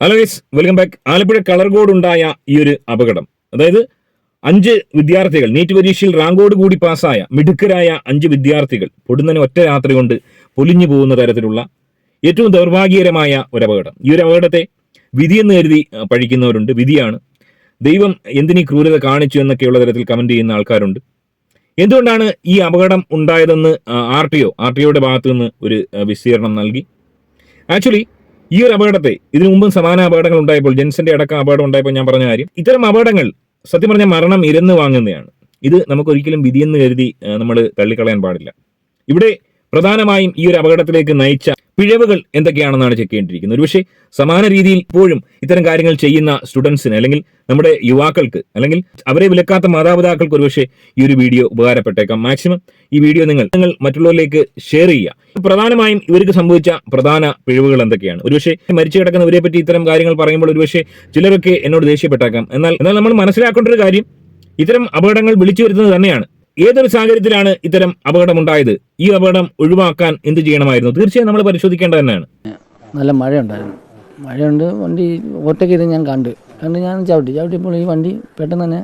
Hello guys welcome back Alappuzha colour code ഉണ്ടായ ഈ ഒരു അപകടം. അതായത് അഞ്ച് വിദ്യാർത്ഥികൾ നീറ്റ് പരീക്ഷയിൽ റാങ്കോട് കൂടി പാസ്സായ മിടുക്കരായ അഞ്ച് വിദ്യാർത്ഥികൾ പൊടുന്നനെ ഒറ്റ രാത്രി കൊണ്ട് പൊലിഞ്ഞു പോകുന്ന തരത്തിലുള്ള ഏറ്റവും ദൗർഭാഗ്യകരമായ ഒരു അപകടം. ഈ ഒരു അപകടത്തെ വിധിയെന്ന് കരുതി പഴിക്കുന്നവരുണ്ട് വിധിയാണ്. ദൈവം എന്തിനീ ക്രൂരത കാണിച്ചു എന്നൊക്കെയുള്ള തരത്തിൽ കമന്റ് ചെയ്യുന്ന ആൾക്കാരുണ്ട്. എന്തുകൊണ്ടാണ് ഈ അപകടം ഉണ്ടായതെന്ന് R T O R T ഒയുടെ ഭാഗത്തു നിന്ന് ഒരു വിസ്തീർണം നൽകി? ആക്ച്വലി ഈ ഒരു അപകടത്തെ ഇതിനു മുമ്പും സമാന അപകടങ്ങൾ ഉണ്ടായപ്പോൾ ജെൻസിന്റെ അടക്കം അപകടം ഉണ്ടായപ്പോൾ ഞാൻ പറഞ്ഞ കാര്യം ഇത്തരം അപകടങ്ങൾ സത്യം പറഞ്ഞ മരണം ഇരന്ന് വാങ്ങുന്നതാണ്. ഇത് നമുക്ക് ഒരിക്കലും വിധിയെന്ന് കരുതി നമ്മൾ തള്ളിക്കളയാൻ പാടില്ല. ഇവിടെ പ്രധാനമായും ഈ ഒരു അപകടത്തിലേക്ക് നയിച്ച പിഴവുകൾ എന്തൊക്കെയാണെന്നാണ് ചെക്ക് ചെയ്യേണ്ടിയിരിക്കുന്നത്. ഒരുപക്ഷെ സമാന രീതിയിൽ ഇപ്പോഴും ഇത്തരം കാര്യങ്ങൾ ചെയ്യുന്ന സ്റ്റുഡൻസിന് അല്ലെങ്കിൽ നമ്മുടെ യുവാക്കൾക്ക് അല്ലെങ്കിൽ അവരെ വിലക്കാത്ത മാതാപിതാക്കൾക്ക് ഒരുപക്ഷെ ഈ ഒരു വീഡിയോ ഉപകാരപ്പെട്ടേക്കാം. മാക്സിമം ഈ വീഡിയോ നിങ്ങൾ നിങ്ങൾ മറ്റുള്ളവരിലേക്ക് ഷെയർ ചെയ്യുക. പ്രധാനമായും ഇവർക്ക് സംഭവിച്ച പ്രധാന പിഴവുകൾ എന്തൊക്കെയാണ്? ഒരുപക്ഷെ മരിച്ചു കിടക്കുന്നവരെ പറ്റി ഇത്തരം കാര്യങ്ങൾ പറയുമ്പോൾ ഒരുപക്ഷെ ചിലരൊക്കെ എന്നോട് ദേഷ്യപ്പെട്ടേക്കാം. എന്നാൽ എന്നാൽ നമ്മൾ മനസ്സിലാക്കേണ്ട ഒരു കാര്യം ഇത്തരം അപകടങ്ങൾ വിളിച്ചു വരുന്നത് തന്നെയാണ്. ഏതൊരു സാഹചര്യത്തിലാണ് ഇത്തരം അപകടമുണ്ടായത്? ഈ അപകടം ഒഴിവാക്കാൻ എന്ത് ചെയ്യണമായിരുന്നു? തീർച്ചയായും നമ്മൾ പരിശോധിക്കേണ്ടത് തന്നെയാണ്. നല്ല മഴയുണ്ടായിരുന്നു. മഴയുണ്ട് വണ്ടി ഓവർടേക്ക് ചെയ്ത് ഞാൻ കണ്ട്. കണ്ട് ഞാൻ ചവിട്ടി. ചവിട്ടിയപ്പോൾ ഈ വണ്ടി പെട്ടെന്ന് തന്നെ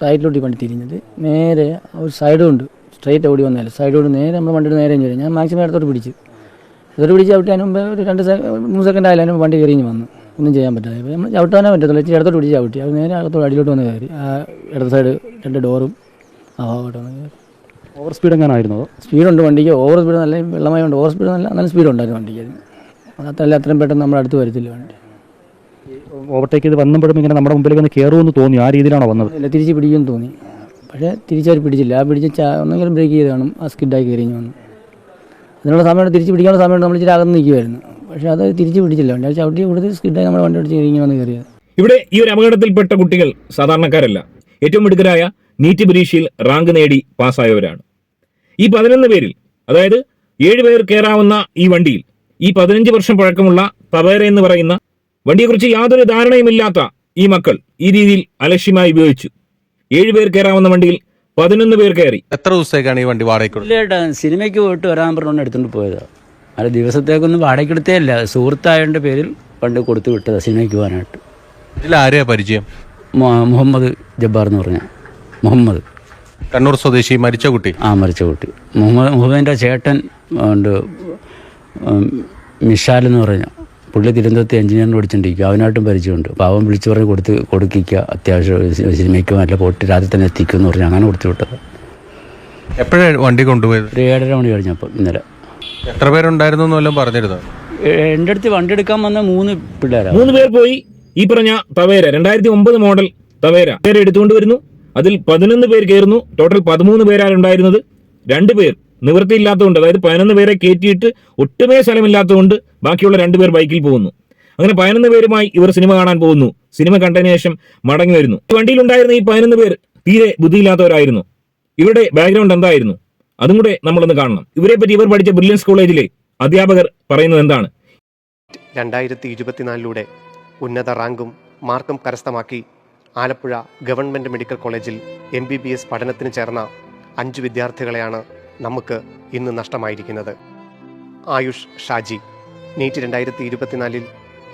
സൈഡിലോട്ട് വണ്ടി തിരിഞ്ഞത്. നേരെ ഒരു സൈഡും ഉണ്ട് സ്ട്രൈറ്റ് ഓടി വന്നാൽ സൈഡോട് നേരെ നമ്മൾ വണ്ടിയുടെ നേരെ ചെയ്യും ഞാൻ മാക്സിമം ഇടത്തോട്ട് പിടിച്ച്. ഇടത്തോട്ട് പിടിച്ച് ചവിട്ടി മുമ്പ് ഒരു രണ്ട് മൂന്ന് സെക്കൻഡ് ആയാലും വണ്ടി കയറിഞ്ഞ് വന്നു. ഒന്നും ചെയ്യാൻ പറ്റാതെ. നമ്മൾ ചവിട്ടാനേ ഇച്ചിരി ഇടത്തോട്ട് പിടിച്ച് ചവിട്ടി. അത് നേരെ അകത്തോട് അടിയിലോട്ട് വന്ന് കയറി. ആ ഇടത് സൈഡ് രണ്ട് ഡോറും ഓവർ സ്പീഡ് എങ്ങാനായിരുന്നോ സ്പീഡുണ്ട് വണ്ടിക്ക്. ഓവർ സ്പീഡ് നല്ല വെള്ളമായുണ്ട് ഓവർ സ്പീഡ് നല്ല നല്ല സ്പീഡ് ഉണ്ടായിരുന്നു വണ്ടിക്ക് അത്. അതല്ല അത്രയും പെട്ടെന്ന് നമ്മുടെ അടുത്ത് വരത്തില്ല വണ്ടി. ഓവർടേക്ക് ചെയ്ത് വന്നപ്പോഴും ഇങ്ങനെ നമ്മുടെ മുമ്പിലേക്ക് ഒന്ന് കയറുമെന്ന് തോന്നി. ആ രീതിയിലാണോ വന്നത്? അല്ല തിരിച്ച് പിടിക്കുമെന്ന് തോന്നി. പക്ഷേ തിരിച്ചവർ പിടിച്ചില്ല. ആ പിടിച്ച് ഒന്നെങ്കിലും ബ്രേക്ക് ചെയ്ത് കാണും. ആ സ്കിഡായി കയറി വന്നു. അതിനുള്ള സമയം തിരിച്ച് പിടിക്കാനുള്ള സമയം നമ്മൾ ഇച്ചിരി അകന്ന് നിൽക്കുമായിരുന്നു പക്ഷേ അത് തിരിച്ച് പിടിച്ചില്ല വണ്ടി. അത് ചവിട്ടി കൊടുത്ത് സ്കിഡായി നമ്മുടെ വണ്ടി അടിച്ച് ഇങ്ങനെ വന്ന് കയറിയത് ഇവിടെ ഈ ഒരു അപകടത്തിൽപ്പെട്ട കുട്ടികൾ സാധാരണക്കാരല്ല. ഏറ്റവും മിടുക്കരായ നീറ്റ് പരീക്ഷയിൽ റാങ്ക് നേടി പാസ്സായവരാണ്. ഈ പതിനൊന്ന് പേരിൽ അതായത് ഏഴ് പേർ കയറാവുന്ന ഈ വണ്ടിയിൽ ഈ പതിനഞ്ച് വർഷം പഴക്കമുള്ള തവേര എന്ന് പറയുന്ന വണ്ടിയെക്കുറിച്ച് യാതൊരു ധാരണയുമില്ലാത്ത ഈ മക്കൾ ഈ രീതിയിൽ അലക്ഷ്യമായി ഉപയോഗിച്ചു. ഏഴ് പേർ കയറാവുന്ന വണ്ടിയിൽ പതിനൊന്ന് പേർ കയറി. എത്ര ദിവസത്തേക്കാണ് ഈ വണ്ടി വാടകയ്ക്ക് സിനിമയ്ക്ക് പോയിട്ട് വരാൻ പറഞ്ഞു എടുത്തുകൊണ്ട് പോയത്. അല്ല ദിവസത്തേക്കൊന്നും വാടകയ്ക്കെടുത്തേ അല്ല സുഹൃത്തായതിന്റെ പേരിൽ പണ്ട് കൊടുത്തു വിട്ടതാണ് സിനിമയ്ക്ക് പോകാനായിട്ട്. ഇതിൽ ആരെയാ പരിചയം? മുഹമ്മദ് ജബ്ബാർ എന്ന് പറഞ്ഞ മുഹമ്മദ്. കണ്ണൂർ സ്വദേശി മരിച്ച കുട്ടി? ആ മരിച്ച കുട്ടി. മുഹമ്മദ് മുഹമ്മദിന്റെ ചേട്ടൻ ഉണ്ട് മിഷാൽ എന്ന് പറഞ്ഞ പുള്ളി തിരുവനന്തപുരത്ത് എഞ്ചിനീയറിന് പഠിച്ചിട്ടുണ്ടിരിക്കും അവനായിട്ടും പരിചയമുണ്ട്. അപ്പോൾ അവൻ വിളിച്ചു പറഞ്ഞ് കൊടുത്ത് കൊടുക്കിക്കുക അത്യാവശ്യം സിനിമയ്ക്ക് നല്ല പോയിട്ട് രാത്രി തന്നെ എത്തിക്കും എന്ന് പറഞ്ഞ് അങ്ങനെ കൊടുത്തു വിട്ടത്. എപ്പോഴാണ് വണ്ടി കൊണ്ടുപോയത്? ഒരു ഏഴര മണി കഴിഞ്ഞപ്പോൾ ഇന്നലെ. എത്ര പേരുണ്ടായിരുന്നു എന്നെല്ലാം പറഞ്ഞിരുന്നു? എന്റെ അടുത്ത് വണ്ടി എടുക്കാൻ വന്ന മൂന്ന് പിള്ളേരാണ് മൂന്ന് പേർ പോയി. ഈ പറഞ്ഞ തവേര രണ്ടായിരത്തി ഒമ്പത് മോഡൽ തവേര പേര് എടുത്തുകൊണ്ട് വരുന്നു. അതിൽ പതിനൊന്ന് പേര് കയറുന്നു. ടോട്ടൽ പതിമൂന്ന് പേരാണ് ഉണ്ടായിരുന്നത് രണ്ട് പേർ നിവൃത്തിയില്ലാത്തതുകൊണ്ട് അതായത് പതിനൊന്ന് പേരെ കയറ്റിയിട്ട് ഒട്ടുമേ സ്ഥലമില്ലാത്തതുകൊണ്ട് ബാക്കിയുള്ള രണ്ട് പേർ ബൈക്കിൽ പോകുന്നു. അങ്ങനെ പതിനൊന്ന് പേരുമായി ഇവർ സിനിമ കാണാൻ പോകുന്നു. സിനിമ കണ്ടതിന് ശേഷം മടങ്ങി വരുന്നു. വണ്ടിയിലുണ്ടായിരുന്ന ഈ പതിനൊന്ന് പേർ തീരെ ബുദ്ധിയില്ലാത്തവരായിരുന്നു. ഇവരുടെ ബാക്ക്ഗ്രൗണ്ട് എന്തായിരുന്നു? അതും കൂടെ നമ്മളൊന്ന് കാണണം. ഇവരെ പറ്റി ഇവർ പഠിച്ച ബ്രില്യൻസ് കോളേജിലെ അധ്യാപകർ പറയുന്നത് എന്താണ്? രണ്ടായിരത്തി ഇരുപത്തിനാലിലൂടെ ഉന്നത റാങ്കും മാർക്കും കരസ്ഥമാക്കി ആലപ്പുഴ ഗവൺമെന്റ് മെഡിക്കൽ കോളേജിൽ എം ബി ബി എസ് പഠനത്തിന് ചേർന്ന അഞ്ച് വിദ്യാർത്ഥികളെയാണ് നമുക്ക് ഇന്ന് നഷ്ടമായിരിക്കുന്നത്. ആയുഷ് ഷാജി നീറ്റ് രണ്ടായിരത്തി ഇരുപത്തിനാലിൽ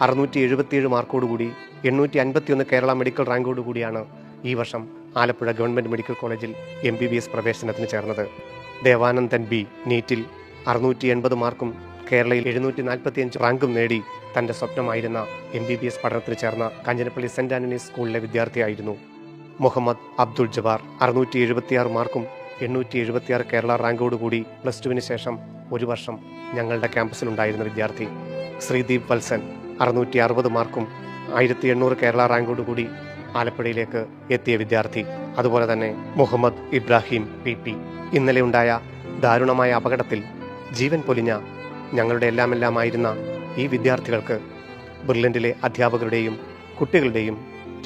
അറുന്നൂറ്റി എഴുപത്തിയേഴ് മാർക്കോടുകൂടി എണ്ണൂറ്റി അൻപത്തിയൊന്ന് കേരള മെഡിക്കൽ റാങ്കോടുകൂടിയാണ് ഈ വർഷം ആലപ്പുഴ ഗവൺമെന്റ് മെഡിക്കൽ കോളേജിൽ എം ബി ബി എസ് പ്രവേശനത്തിന് ചേർന്നത്. ദേവാനന്ദൻ ബി നീറ്റിൽ അറുന്നൂറ്റി എൺപത് മാർക്കും കേരളയിൽ എഴുന്നൂറ്റി നാൽപ്പത്തിയഞ്ച് റാങ്കും നേടി തന്റെ സ്വപ്നമായിരുന്ന എം ബി ബി എസ് പഠനത്തിന് ചേർന്ന കാഞ്ഞിരപ്പള്ളി സെന്റ് ആന്റണീസ് സ്കൂളിലെ വിദ്യാർത്ഥിയായിരുന്നു. മുഹമ്മദ് അബ്ദുൾ ജബാർ അറുന്നൂറ്റി എഴുപത്തിയാറ് മാർക്കും എണ്ണൂറ്റി എഴുപത്തിയാറ് കേരള റാങ്കോടുകൂടി പ്ലസ് ടുവിന് ശേഷം ഒരു വർഷം ഞങ്ങളുടെ ക്യാമ്പസിലുണ്ടായിരുന്ന വിദ്യാർത്ഥി ശ്രീദീപ് വത്സൻ അറുന്നൂറ്റി അറുപത് മാർക്കും ആയിരത്തി എണ്ണൂറ് കേരള റാങ്കോടുകൂടി ആലപ്പുഴയിലേക്ക് എത്തിയ വിദ്യാർത്ഥി. അതുപോലെ തന്നെ മുഹമ്മദ് ഇബ്രാഹിം പി പി. ഇന്നലെ ഉണ്ടായ ദാരുണമായ അപകടത്തിൽ ജീവൻ പൊലിഞ്ഞ ഞങ്ങളുടെ എല്ലാമെല്ലാമായിരുന്ന ഈ വിദ്യാർത്ഥികൾക്ക് ബെർലിൻഡിലെ അധ്യാപകരുടെയും കുട്ടികളുടെയും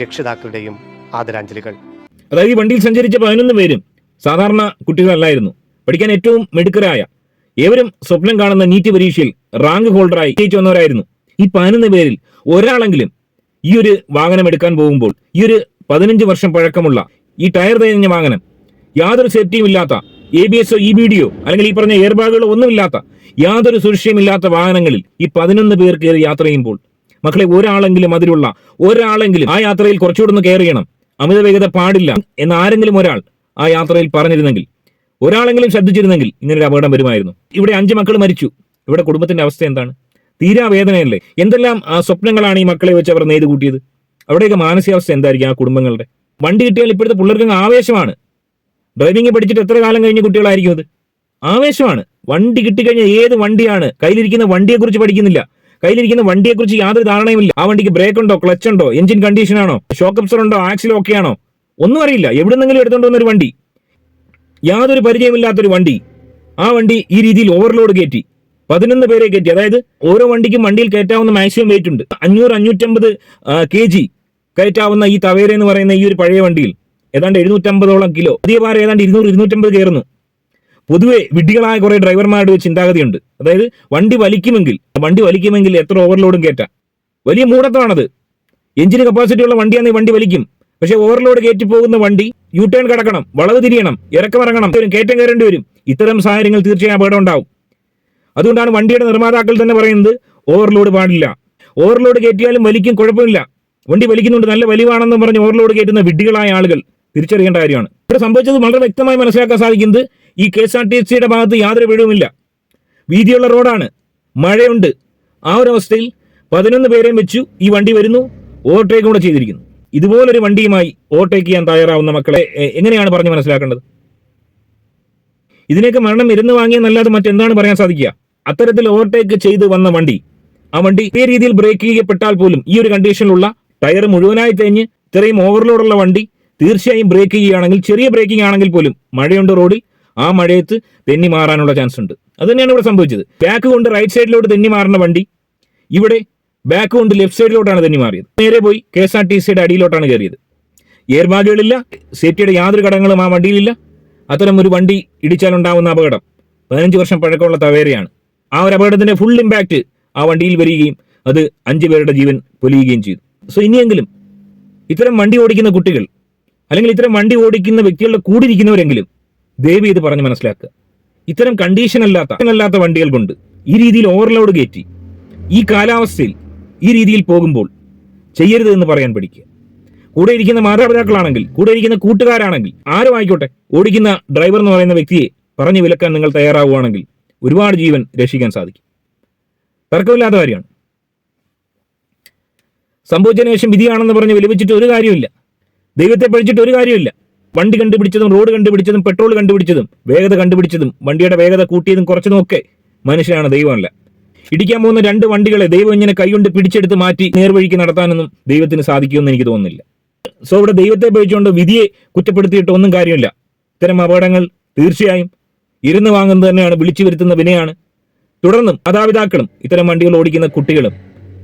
രക്ഷിതാക്കളുടെയും ആദരാഞ്ജലികൾ. അതായത് ഈ വണ്ടിയിൽ സഞ്ചരിച്ച പതിനൊന്ന് പേരും സാധാരണ കുട്ടികളല്ലായിരുന്നു. പഠിക്കാൻ ഏറ്റവും മിടുക്കരായ ഏവരും സ്വപ്നം കാണുന്ന നീറ്റ് പരീക്ഷയിൽ റാങ്ക് ഹോൾഡറായി ജയിച്ചു വന്നവരായിരുന്നു. ഈ പതിനൊന്ന് പേരിൽ ഒരാളെങ്കിലും ഈ ഒരു വാഹനം എടുക്കാൻ പോകുമ്പോൾ ഈ ഒരു പതിനഞ്ച് വർഷം പഴക്കമുള്ള ഈ ടയർ തേഞ്ഞ വാഹനം യാതൊരു സേഫ്റ്റിയും ഇല്ലാത്ത എ ബി എസോ ഇ ബി ഡിയോ അല്ലെങ്കിൽ ഈ പറഞ്ഞ എയർ ബാഗുകളോ ഒന്നുമില്ലാത്ത യാതൊരു സുരക്ഷയുമില്ലാത്ത വാഹനങ്ങളിൽ ഈ പതിനൊന്ന് പേർ കയറി യാത്ര ചെയ്യുമ്പോൾ മക്കളെ ഒരാളെങ്കിലും അതിലുള്ള ഒരാളെങ്കിലും ആ യാത്രയിൽ കുറച്ചുകൂടെ ഒന്ന് കെയർ ചെയ്യണം അമിത വേഗത പാടില്ല എന്ന് ആരെങ്കിലും ഒരാൾ ആ യാത്രയിൽ പറഞ്ഞിരുന്നെങ്കിൽ ഒരാളെങ്കിലും ശ്രദ്ധിച്ചിരുന്നെങ്കിൽ ഇങ്ങനൊരു അപകടം വരുമായിരുന്നു. ഇവിടെ അഞ്ച് മക്കൾ മരിച്ചു. ഇവിടെ കുടുംബത്തിന്റെ അവസ്ഥ എന്താണ്? തീരാ വേദനയല്ലേ? എന്തെല്ലാം സ്വപ്നങ്ങളാണ് ഈ മക്കളെ വെച്ച് അവർ നെയ്ത് കൂട്ടിയത്? അവിടെയൊക്കെ മാനസികാവസ്ഥ എന്തായിരിക്കും ആ കുടുംബങ്ങളുടെ? വണ്ടി കിട്ടിയാൽ ഇപ്പോഴത്തെ പിള്ളേർക്ക് ആവേശമാണ്. ഡ്രൈവിംഗ് പഠിച്ചിട്ട് എത്ര കാലം കഴിഞ്ഞ കുട്ടികളായിരിക്കും അത്? ആവേശമാണ്. വണ്ടി കിട്ടിക്കഴിഞ്ഞാൽ ഏത് വണ്ടിയാണ്? കയ്യിലിരിക്കുന്ന വണ്ടിയെക്കുറിച്ച് പഠിക്കുന്നില്ല. കയ്യിലിരിക്കുന്ന വണ്ടിയെക്കുറിച്ച് യാതൊരു ധാരണയുമില്ല. ആ വണ്ടിക്ക് ബ്രേക്ക് ഉണ്ടോ? ക്ലച്ച് ഉണ്ടോ? എഞ്ചിൻ കണ്ടീഷൻ ആണോ? ഷോക്ക് അപ്സർ ഉണ്ടോ? ആക്സിൽ ഓക്കെ ആണോ? ഒന്നും അറിയില്ല. എവിടുന്നെങ്കിലും എടുത്തോണ്ട് വന്നൊരു വണ്ടി. യാതൊരു പരിചയമില്ലാത്തൊരു വണ്ടി. ആ വണ്ടി ഈ രീതിയിൽ ഓവർലോഡ് കയറ്റി. പതിനൊന്ന് പേരെ കയറ്റി. അതായത് ഓരോ വണ്ടിക്കും വണ്ടിയിൽ കയറ്റാവുന്ന മാക്സിമം വെയിറ്റ് ഉണ്ട്. അഞ്ഞൂറ് അഞ്ഞൂറ്റമ്പത് കെ ജി കയറ്റാവുന്ന ഈ തവേര എന്ന് പറയുന്ന ഈ ഒരു പഴയ വണ്ടിയിൽ. ഏതാണ്ട് എഴുന്നൂറ്റമ്പതോളം കിലോ. പുതിയ ഭാരം ഏതാണ്ട് ഇരുന്നൂറ് ഇരുന്നൂറ്റമ്പത് കയറുന്നു. പൊതുവെ വിഡ്ഢികളായ കുറെ ഡ്രൈവർമാരുടെ ഒരു ചിന്താഗതിയുണ്ട്. അതായത് വണ്ടി വലിക്കുമെങ്കിൽ വണ്ടി വലിക്കുമെങ്കിൽ എത്ര ഓവർലോഡും കയറ്റാം വലിയ മൂടത്തമാണത് എഞ്ചിന് കപ്പാസിറ്റി ഉള്ള വണ്ടിയാണെങ്കിൽ വണ്ടി വലിക്കും. പക്ഷേ ഓവർലോഡ് കയറ്റി പോകുന്ന വണ്ടി യു ടേൺ കടക്കണം വളവ് തിരിയണം ഇറക്കമിറങ്ങണം കയറ്റം കയറേണ്ടി വരും. ഇത്തരം സാഹചര്യങ്ങൾ തീർച്ചയായും അപകടം ഉണ്ടാവും. അതുകൊണ്ടാണ് വണ്ടിയുടെ നിർമ്മാതാക്കൾ തന്നെ പറയുന്നത് ഓവർലോഡ് പാടില്ല. ഓവർലോഡ് കയറ്റിയാലും വലിക്കും കുഴപ്പമില്ല. വണ്ടി വലിക്കുന്നുണ്ട് നല്ല വലിവാണെന്ന് പറഞ്ഞ് ഓവർലോഡ് കയറ്റുന്ന വിഡ്ഢികളായ ആളുകൾ തിരിച്ചറിയേണ്ട കാര്യമാണ്. ഇവിടെ സംഭവിച്ചത് വളരെ വ്യക്തമായി മനസ്സിലാക്കാൻ സാധിക്കുന്നത് ഈ കെ എസ് ആർ ടി സിയുടെ ഭാഗത്ത് യാതൊരു വീഴുമില്ല വീതിയുള്ള റോഡാണ്. മഴയുണ്ട്. ആ ഒരു അവസ്ഥയിൽ പതിനൊന്ന് പേരെയും വെച്ചു. ഈ വണ്ടി വരുന്നു. ഓവർടേക്ക് കൂടെ ചെയ്തിരിക്കുന്നു. ഇതുപോലൊരു വണ്ടിയുമായി ഓവർടേക്ക് ചെയ്യാൻ തയ്യാറാവുന്ന മക്കളെ എങ്ങനെയാണ് പറഞ്ഞ് മനസ്സിലാക്കേണ്ടത്? ഇതിനൊക്കെ മരണം ഇരുന്ന് വാങ്ങിയെന്നല്ലാതെ മറ്റെന്താണ് പറയാൻ സാധിക്കുക? അത്തരത്തിൽ ഓവർടേക്ക് ചെയ്ത് വന്ന വണ്ടി ആ വണ്ടി ഈ രീതിയിൽ ബ്രേക്ക് ചെയ്യപ്പെട്ടാൽ പോലും ഈ ഒരു കണ്ടീഷനിലുള്ള ടയർ മുഴുവനായി തേഞ്ഞ് ഇത്രയും ഓവർലോഡുള്ള വണ്ടി തീർച്ചയായും ബ്രേക്ക് ചെയ്യുകയാണെങ്കിൽ ചെറിയ ബ്രേക്കിംഗ് ആണെങ്കിൽ പോലും മഴയുണ്ട് റോഡിൽ ആ മഴയത്ത് തെന്നി മാറാനുള്ള ചാൻസ് ഉണ്ട്. അത് തന്നെയാണ് ഇവിടെ സംഭവിച്ചത്. ബാക്ക് കൊണ്ട് റൈറ്റ് സൈഡിലോട്ട് തെന്നി മാറുന്ന വണ്ടി ഇവിടെ ബാക്ക് കൊണ്ട് ലെഫ്റ്റ് സൈഡിലോട്ടാണ് തെന്നി മാറിയത്. നേരെ പോയി കെ എസ് ആർ ടി സിയുടെ അടിയിലോട്ടാണ് കയറിയത്. എയർ ബാഗുകളില്ല സേഫ്റ്റിയുടെ യാതൊരു ഘടകങ്ങളും ആ വണ്ടിയിലില്ല. അത്തരം ഒരു വണ്ടി ഇടിച്ചാലുണ്ടാവുന്ന അപകടം പതിനഞ്ച് വർഷം പഴക്കമുള്ള തവേരയാണ്. ആ ഒരു അപകടത്തിന്റെ ഫുൾ ഇമ്പാക്റ്റ് ആ വണ്ടിയിൽ വരികയും അത് അഞ്ചു പേരുടെ ജീവൻ പൊലിയുകയും ചെയ്തു. സോ ഇനിയെങ്കിലും ഇത്തരം വണ്ടി ഓടിക്കുന്ന കുട്ടികൾ അല്ലെങ്കിൽ ഇത്തരം വണ്ടി ഓടിക്കുന്ന വ്യക്തികളുടെ കൂടിയിരിക്കുന്നവരെങ്കിലും ദയവ് ഇത് പറഞ്ഞ് മനസ്സിലാക്കുക. ഇത്തരം കണ്ടീഷൻ അല്ലാത്ത അല്ലാത്ത വണ്ടികൾ കൊണ്ട് ഈ രീതിയിൽ ഓവർലോഡ് കയറ്റി ഈ കാലാവസ്ഥയിൽ ഈ രീതിയിൽ പോകുമ്പോൾ ചെയ്യരുത് എന്ന് പറയാൻ പഠിക്കുക. കൂടെ ഇരിക്കുന്ന മാതാപിതാക്കളാണെങ്കിൽ കൂടെ ഇരിക്കുന്ന കൂട്ടുകാരാണെങ്കിൽ ആരും ആയിക്കോട്ടെ ഓടിക്കുന്ന ഡ്രൈവർ എന്ന് പറയുന്ന വ്യക്തിയെ പറഞ്ഞു വിലക്കാൻ നിങ്ങൾ തയ്യാറാവുകയാണെങ്കിൽ ഒരുപാട് ജീവൻ രക്ഷിക്കാൻ സാധിക്കും. തർക്കമില്ലാത്ത കാര്യമാണ്. സംഭവിച്ചതിനു ശേഷം വിധിയാണെന്ന് പറഞ്ഞ് വിലപിച്ചിട്ട് ഒരു കാര്യമില്ല ദൈവത്തെ പഴിച്ചിട്ട് ഒരു കാര്യമില്ല വണ്ടി കണ്ടുപിടിച്ചതും റോഡ് കണ്ടുപിടിച്ചതും പെട്രോൾ കണ്ടുപിടിച്ചതും വേഗത കണ്ടുപിടിച്ചതും വണ്ടിയുടെ വേഗത കൂട്ടിയതും കുറച്ചതും ഒക്കെ മനുഷ്യനാണ് ദൈവമല്ല. ഇടിക്കാൻ പോകുന്ന രണ്ട് വണ്ടികളെ ദൈവം ഇങ്ങനെ കൈകൊണ്ട് പിടിച്ചെടുത്ത് മാറ്റി നേർവഴിക്ക് നടത്താനൊന്നും ദൈവത്തിന് സാധിക്കുമെന്ന് എനിക്ക് തോന്നുന്നില്ല. സോ ഇവിടെ ദൈവത്തെ പഴിച്ചുകൊണ്ട് വിധിയെ കുറ്റപ്പെടുത്തിയിട്ട് ഒന്നും കാര്യമില്ല. ഇത്തരം അപകടങ്ങൾ തീർച്ചയായും ഇരുന്ന് വാങ്ങുന്നത് തന്നെയാണ് വിളിച്ചു വരുത്തുന്ന വിനയാണ്. തുടർന്നും മാതാപിതാക്കളും ഇത്തരം വണ്ടികൾ ഓടിക്കുന്ന കുട്ടികളും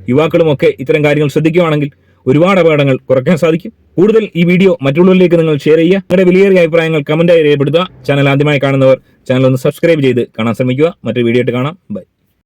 യുവാക്കളും ഒക്കെ ഇത്തരം കാര്യങ്ങൾ ശ്രദ്ധിക്കുകയാണെങ്കിൽ ഒരുപാട് അപകടങ്ങൾ കുറയ്ക്കാൻ സാധിക്കും. കൂടുതൽ ഈ വീഡിയോ മറ്റുള്ളവരിലേക്ക് നിങ്ങൾ ഷെയർ ചെയ്യുക. നിങ്ങളുടെ വിലയേറിയ അഭിപ്രായങ്ങൾ കമന്റായി രേഖപ്പെടുത്തുക. ചാനൽ ആദ്യമായി കാണുന്നവർ ചാനൽ ഒന്ന് സബ്സ്ക്രൈബ് ചെയ്ത് കാണാൻ ശ്രമിക്കുക. മറ്റൊരു വീഡിയോ ആയിട്ട് കാണാം. ബൈ